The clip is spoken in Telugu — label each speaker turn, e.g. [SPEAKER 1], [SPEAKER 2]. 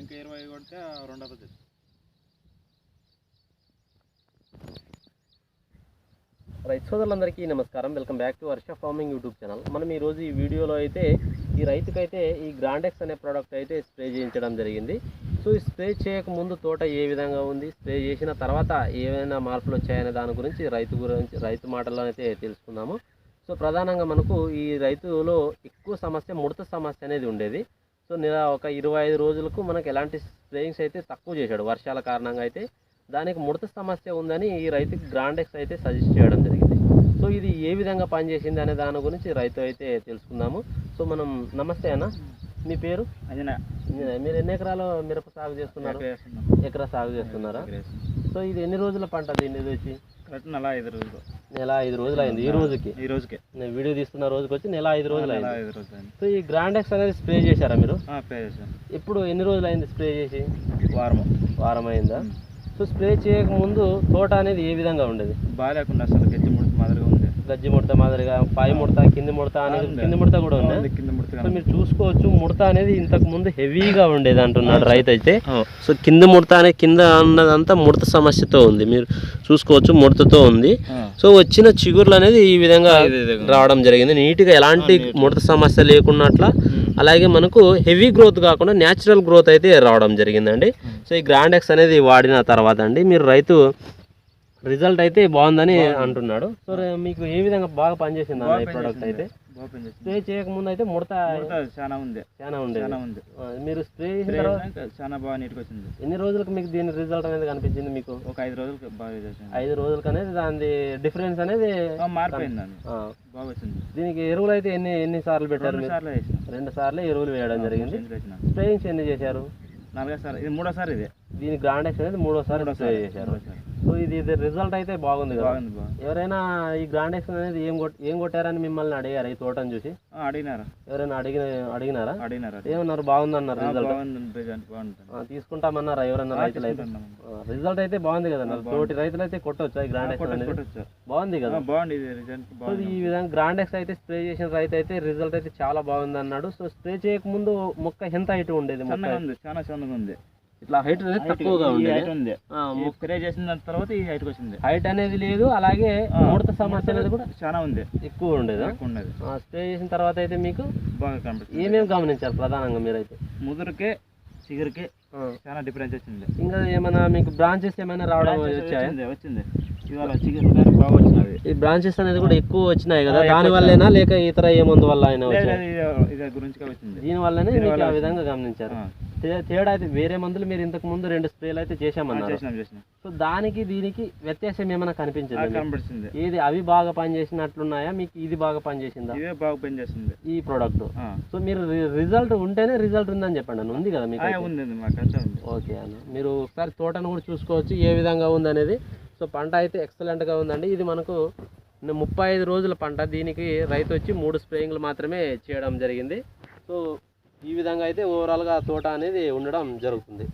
[SPEAKER 1] ఇంకా ఇరవై కొడితే రెండు అవుతుంది
[SPEAKER 2] రైతు సోదరులందరికీ నమస్కారం. Welcome back to Varsha farming YouTube channel. మనం ఈరోజు ఈ వీడియోలో అయితే ఈ రైతుకైతే ఈ గ్రాండెక్స్ అనే ప్రోడక్ట్ అయితే స్ప్రే చేయించడం జరిగింది. సో ఈ స్ప్రే చేయక ముందు తోట ఏ విధంగా ఉంది? స్ప్రే చేసిన తర్వాత ఏమైనా మార్పులు వచ్చాయనే దాని గురించి రైతు గురించి రైతు మాటల్లో అయితే తెలుసుకుందాము. సో ప్రధానంగా మనకు ఈ రైతులో ఎక్కువ సమస్య ముడత సమస్య అనేది ఉండేది. సో నెల ఒక ఇరవై ఐదు రోజులకు మనకు ఎలాంటి స్ప్రేయింగ్స్ అయితే తక్కువ చేశాడు. వర్షాల కారణంగా అయితే దానికి ముడత సమస్య ఉందని ఈ రైతుకి గ్రాండెక్స్ అయితే సజెస్ట్ చేయడం జరిగింది. సో ఇది ఏ విధంగా పనిచేసింది అనే దాని గురించి రైతు అయితే తెలుసుకుందాము. సో మనం నమస్తే అన్న. మీ పేరు? మీరు ఎన్ని ఎకరాలు మిరప సాగు చేస్తున్నారు? ఎకరా సాగు చేస్తున్నారా? సో ఇది ఎన్ని రోజుల పంట దీన్ని వచ్చి?
[SPEAKER 1] కరెక్ట్ నెల ఐదు రోజులు.
[SPEAKER 2] నెల ఐదు రోజులు అయింది ఈ రోజుకి.
[SPEAKER 1] ఈ రోజుకే.
[SPEAKER 2] నేను వీడియో తీస్తున్న రోజుకి వచ్చి నెల ఐదు రోజులు అయింది
[SPEAKER 1] ఐదు రోజులు అయింది
[SPEAKER 2] సో ఈ గ్రాండెక్స్ అనేది స్ప్రే చేశారా మీరు?
[SPEAKER 1] పే చేశాను.
[SPEAKER 2] ఇప్పుడు ఎన్ని రోజులు అయింది స్ప్రే చేసి?
[SPEAKER 1] వారము.
[SPEAKER 2] వారం అయిందా సో స్ప్రే చేయక ముందు తోట అనేది ఏ విధంగా ఉండేది?
[SPEAKER 1] బాగాలేకుండా అసలు గట్టి
[SPEAKER 2] గజ్జి ముడత మాదిరిగా పై ముడత కింది ముడత అనేది. కింది ముడత కూడా ఉంది
[SPEAKER 1] ఉంది, కింద ముడత
[SPEAKER 2] సో మీరు చూసుకోవచ్చు ముడత అనేది ఇంతకు ముందు హెవీగా ఉండేది అంటున్నాడు రైతు అయితే సో కింద ముడత అనేది కింద ఉన్నదంతా ముడత సమస్యతో ఉంది. మీరు చూసుకోవచ్చు ముడతతో ఉంది. సో వచ్చిన చిగుర్లు అనేది ఈ విధంగా. రావడం జరిగింది. నీట్గా ఎలాంటి. ముడత సమస్య లేకున్నట్ల అలాగే మనకు హెవీ గ్రోత్ కాకుండా న్యాచురల్ గ్రోత్ అయితే రావడం జరిగిందండి. సో ఈ గ్రాండెక్స్ అనేది వాడిన తర్వాత అండి మీరు రైతు రిజల్ట్ అయితే బాగుందని అంటున్నాడు. సో మీకు ఏ విధంగా బాగా పనిచేసింది అన్న ఈ ప్రోడక్ట్ అయితే? స్ప్రే చేయక ముందు అయితే ముడత
[SPEAKER 1] చాలా ఉంది.
[SPEAKER 2] చాలా
[SPEAKER 1] ఉంది.
[SPEAKER 2] ఆ, మీరు స్ప్రే చేసిన తర్వాత
[SPEAKER 1] చాలా బాగా నీట్గా వచ్చింది.
[SPEAKER 2] ఎన్ని రోజులకు మీకు దీని రిజల్ట్ అనేది కనిపించింది మీకు?
[SPEAKER 1] ఒక ఐదు రోజులు బాగా
[SPEAKER 2] ఐదు రోజులకు అనేది దాని డిఫరెన్స్ అనేది
[SPEAKER 1] ఆ, మారిపోయింది దాన్ని
[SPEAKER 2] ఆ,
[SPEAKER 1] బాగా వచ్చింది.
[SPEAKER 2] దీనికి ఎరువులు అయితే ఎన్ని ఎన్ని సార్లు పెట్టారు
[SPEAKER 1] రెండు సార్లు
[SPEAKER 2] ఎరువులు వేయడం జరిగింది. స్ప్రేయింగ్స్ ఎన్ని చేశారు?
[SPEAKER 1] నాలుగో సారి ఇది మూడోసారి ఇది.
[SPEAKER 2] దీని గ్రాండెక్స్ అనేది మూడోసారి స్ప్రే చేశారు. సో ఇది ఇది రిజల్ట్ అయితే బాగుంది కదా.
[SPEAKER 1] బాగుంది బాగా
[SPEAKER 2] ఎవరైనా ఈ గ్రాండెక్స్ అనేది ఏం కొట్ ఏం కొట్టారని మిమ్మల్ని అడిగారు ఈ తోటను చూసి?
[SPEAKER 1] ఆ, అడిగినారా?
[SPEAKER 2] ఎవరైనా అడిగిన అడిగినారా?
[SPEAKER 1] అడిగినారా?
[SPEAKER 2] ఏమన్నారు? బాగుందన్నారు
[SPEAKER 1] ఆ,
[SPEAKER 2] రిజల్ట్
[SPEAKER 1] బాగుంది రిజల్ట్ బాగుంటుంది.
[SPEAKER 2] తీసుకుంటామన్నారా ఎవరైనా రైతులు అయితే. రిజల్ట్ అయితే బాగుంది కదా. తోటి రైతులు అయితే కొట్టవచ్చు ఈ గ్రాండెక్స్
[SPEAKER 1] కొట్టచ్చు,
[SPEAKER 2] అనేది?
[SPEAKER 1] కొట్టచ్చు.
[SPEAKER 2] బాగుంది కదా.
[SPEAKER 1] బాగుంది ఇది రిజల్ట్
[SPEAKER 2] సో
[SPEAKER 1] బాగుంది.
[SPEAKER 2] ఈ విధంగా గ్రాండెక్స్ అయితే స్ప్రే చేసిన రైతు అయితే రిజల్ట్ అయితే చాలా బాగుంది అన్నాడు సో స్ప్రే చేయక ముందు మొక్క ఎంత హైట్ ఉండేది మొక్క?
[SPEAKER 1] సన్నగా ఉంది చాలా సన్నగా ఉంది.
[SPEAKER 2] ఇట్లా హైట్ అనేది తక్కువగా
[SPEAKER 1] ఉంది. స్ప్రే చేసిన దాని తర్వాత ఈ హైట్కి వచ్చింది.
[SPEAKER 2] హైట్ అనేది లేదు అలాగే ముడత సమస్య అనేది కూడా
[SPEAKER 1] చాలా ఉంది.
[SPEAKER 2] ఎక్కువ ఉండేదా? స్ప్రే చేసిన తర్వాత అయితే మీకు
[SPEAKER 1] బాగా
[SPEAKER 2] ఏమేమి గమనించారు ప్రధానంగా మీరైతే?
[SPEAKER 1] ముదురుకే చిగురుకి చాలా డిఫరెన్స్ వచ్చింది.
[SPEAKER 2] ఇంకా ఏమైనా మీకు బ్రాంచెస్ ఏమైనా రావడం వచ్చాయా?
[SPEAKER 1] వచ్చింది వచ్చింది. ఇవాళ చిగురు బాగా వచ్చినది
[SPEAKER 2] ఈ బ్రాంచెస్ అనేది కూడా ఎక్కువ వచ్చినాయి కదా దాని వల్లేనా? లేక ఇతర ఏ మందు వల్ల అయినా దీని వల్లనే ఆ విధంగా గమనించారు. తేడా అయితే వేరే మందులు మీరు ఇంతకు ముందు రెండు స్ప్రేలు అయితే
[SPEAKER 1] చేసినాం
[SPEAKER 2] సో దానికి దీనికి వ్యత్యాసం ఏమైనా కనిపించింది?
[SPEAKER 1] కనబడుతుంది
[SPEAKER 2] ఏది అవి బాగా పనిచేసినట్లున్నాయా? మీకు ఇది బాగా పనిచేసిందా?
[SPEAKER 1] ఇవే బాగా పని చేస్తుంది
[SPEAKER 2] ఈ ప్రోడక్ట్. సో మీరు రిజల్ట్ ఉంటేనే రిజల్ట్ ఉందని చెప్పండి అన్న. ఉంది కదా మీకు?
[SPEAKER 1] ఉంది
[SPEAKER 2] ఓకే అన్న. మీరు ఒకసారి తోటను కూడా చూసుకోవచ్చు ఏ విధంగా ఉందనేది సో పంట అయితే ఎక్సలెంట్గా ఉందండి. ఇది మనకు ముప్పై ఐదు రోజుల పంట. దీనికి రైతు వచ్చి మూడు స్ప్రేయింగ్లు మాత్రమే చేయడం జరిగింది. సో ఈ విధంగా అయితే ఓవరాల్గా తోట అనేది ఉండడం జరుగుతుంది.